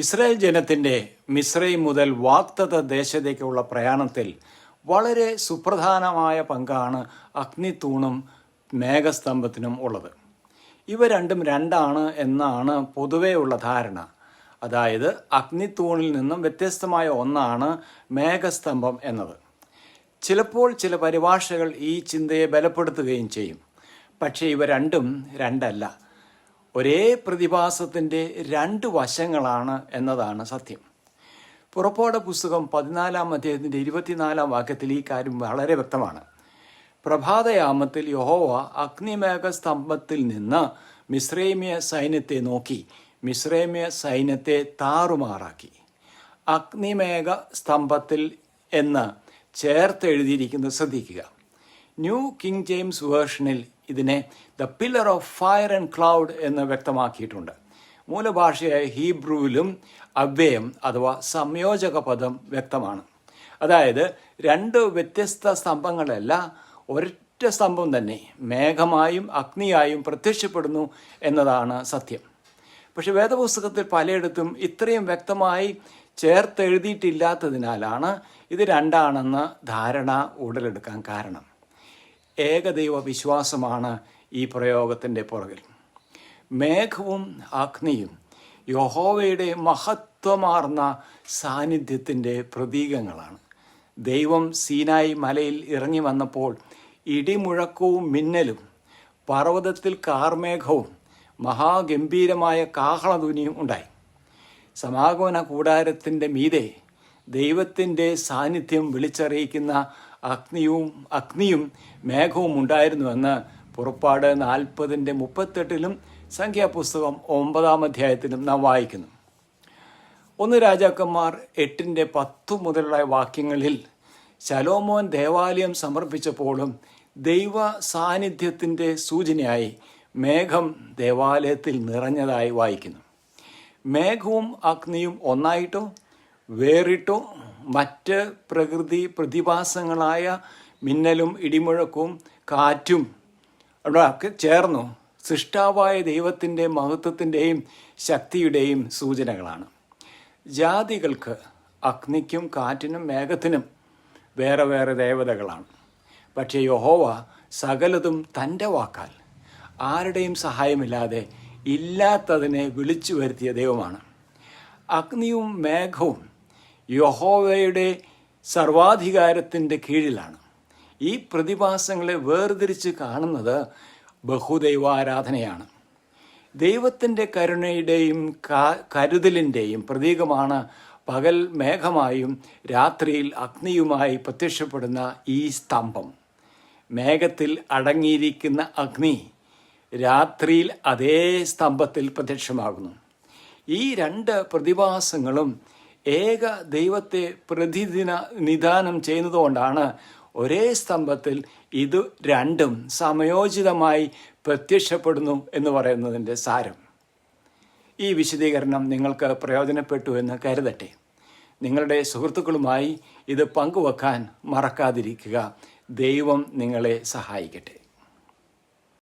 Israel ജനത്തിന്റെ മിശ്രൈം മുതൽ വാക്തത ദേശത്തേക്കുള്ള പ്രയാണത്തിൽ വളരെ സുപ്രധാനമായ പങ്കാണ് അഗ്നിത്തൂണും മേഘസ്തംഭത്തിനും ഉള്ളത്. ഇവ രണ്ടും രണ്ടാണ് എന്നാണ് പൊതുവെയുള്ള ധാരണ. അതായത് അഗ്നിത്തൂണിൽ നിന്നും വ്യത്യസ്തമായ ഒന്നാണ് മേഘസ്തംഭം എന്നത്. ചിലപ്പോൾ ചില പരിഭാഷകൾ ഈ ചിന്തയെ ബലപ്പെടുത്തുകയും ചെയ്യും. പക്ഷേ ഇവ രണ്ടും രണ്ടല്ല. ഒരേ പ്രതിഭാസത്തിന്റെ രണ്ട് വശങ്ങളാണ് എന്നതാണ് സത്യം. പുറപ്പാട് പുസ്തകം പതിനാലാം അധ്യായത്തിന്റെ ഇരുപത്തിനാലാം വാക്യത്തിൽ ഈ കാര്യം വളരെ വ്യക്തമാണ്. പ്രഭാതയാമത്തിൽ യഹോവ അഗ്നിമേഘ സ്തംഭത്തിൽ നിന്ന് മിശ്രൈമ്യ സൈന്യത്തെ നോക്കി മിശ്രൈമ്യ സൈന്യത്തെ താറുമാറാക്കി. അഗ്നിമേഘ സ്തംഭത്തിൽ എന്ന് ചേർത്ത് എഴുതിയിരിക്കുന്നത് ശ്രദ്ധിക്കുക. ന്യൂ കിങ് ജെയിംസ് വേർഷനിൽ ഇതിനെ the pillar of fire and cloud എന്ന് വ്യക്തമാക്കിയിട്ടുണ്ട്. മൂലഭാഷയായ ഹീബ്രുവിലും അവ്യയം അഥവാ സംയോജക പദം വ്യക്തമാണ്. അതായത് രണ്ട് വ്യത്യസ്ത സ്തംഭങ്ങളല്ല ഒരൊറ്റ സ്തംഭം തന്നെ മേഘമായും അഗ്നിയായും പ്രത്യക്ഷപ്പെടുന്നു എന്നതാണ് സത്യം. പക്ഷെ വേദപുസ്തകത്തിൽ പലയിടത്തും ഇത്രയും വ്യക്തമായി ചേർത്തെഴുതിയിട്ടില്ലാത്തതിനാലാണ് ഇത് രണ്ടാണെന്ന് ധാരണ ഉടലെടുക്കാൻ കാരണം. ഏകദൈവ വിശ്വാസമാണ് ഈ പ്രയോഗത്തിന്റെ പുറകിൽ. മേഘവും അഗ്നിയും യഹോവയുടെ മഹത്വമാർന്ന സാന്നിധ്യത്തിന്റെ പ്രതീകങ്ങളാണ്. ദൈവം സീനായി മലയിൽ ഇറങ്ങി വന്നപ്പോൾ ഇടിമുഴക്കവും മിന്നലും പർവതത്തിൽ കാർമേഘവും മഹാഗംഭീരമായ കാഹളധ്വനിയും ഉണ്ടായി. സമാഗമന കൂടാരത്തിന്റെ മീതെ ദൈവത്തിന്റെ സാന്നിധ്യം വിളിച്ചറിയിക്കുന്ന അഗ്നിയും അഗ്നിയും മേഘവും ഉണ്ടായിരുന്നുവെന്ന് പുറപ്പാട് നാൽപ്പതിന്റെ മുപ്പത്തെട്ടിലും സംഖ്യാപുസ്തകം ഒമ്പതാം അധ്യായത്തിലും നാം വായിക്കുന്നു. ഒന്ന് രാജാക്കന്മാർ എട്ടിന്റെ പത്തു മുതലുള്ള വാക്യങ്ങളിൽ ശലോമോൻ ദേവാലയം സമർപ്പിച്ചപ്പോഴും ദൈവ സാന്നിധ്യത്തിന്റെ സൂചനയായി മേഘം ദേവാലയത്തിൽ നിറഞ്ഞതായി വായിക്കുന്നു. മേഘവും അഗ്നിയും ഒന്നായിട്ടോ വേറിട്ടോ മറ്റ് പ്രകൃതി പ്രതിഭാസങ്ങളായ മിന്നലും ഇടിമുഴക്കവും കാറ്റും ഒക്കെ ചേർന്നു. സൃഷ്ടാവായ ദൈവത്തിന്റെ മഹത്വത്തിന്റെയും ശക്തിയുടെയും സൂചനകളാണ്. ജാതികൾക്ക് അഗ്നിക്കും കാറ്റിനും മേഘത്തിനും വേറെ വേറെ ദേവതകളാണ്. പക്ഷേ യഹോവ സകലതും തന്റെ വാക്കാൽ ആരുടെയും സഹായമില്ലാതെ ഇല്ലാത്തതിനെ വിളിച്ചു വരുത്തിയ ദൈവമാണ്. അഗ്നിയും മേഘവും യഹോവയുടെ സർവാധികാരത്തിന്റെ കീഴിലാണ്. ഈ പ്രതിഭാസങ്ങളെ വേർതിരിച്ച് കാണുന്നത് ബഹുദൈവാരാധനയാണ്. ദൈവത്തിന്റെ കരുണയുടെയും കരുതലിന്റെയും പ്രതീകമാണ് പകൽ മേഘമായും രാത്രിയിൽ അഗ്നിയുമായി പ്രത്യക്ഷപ്പെടുന്ന ഈ സ്തംഭം. മേഘത്തിൽ അടങ്ങിയിരിക്കുന്ന അഗ്നി രാത്രിയിൽ അതേ സ്തംഭത്തിൽ പ്രത്യക്ഷമാകുന്നു. ഈ രണ്ട് പ്രതിഭാസങ്ങളും ഏക ദൈവത്തെ പ്രതിദിന നിദാനം ചെയ്യുന്നതുകൊണ്ടാണ് ഒരേ സ്തംഭത്തിൽ ഇത് രണ്ടും സമയോചിതമായി പ്രത്യക്ഷപ്പെടുന്നു എന്ന് പറയുന്നതിന്റെ സാരം. ഈ വിശദീകരണം നിങ്ങൾക്ക് പ്രയോജനപ്പെട്ടു എന്ന് കരുതട്ടെ. നിങ്ങളുടെ സുഹൃത്തുക്കളുമായി ഇത് പങ്കുവെക്കാൻ മറക്കാതിരിക്കുക. ദൈവം നിങ്ങളെ സഹായിക്കട്ടെ.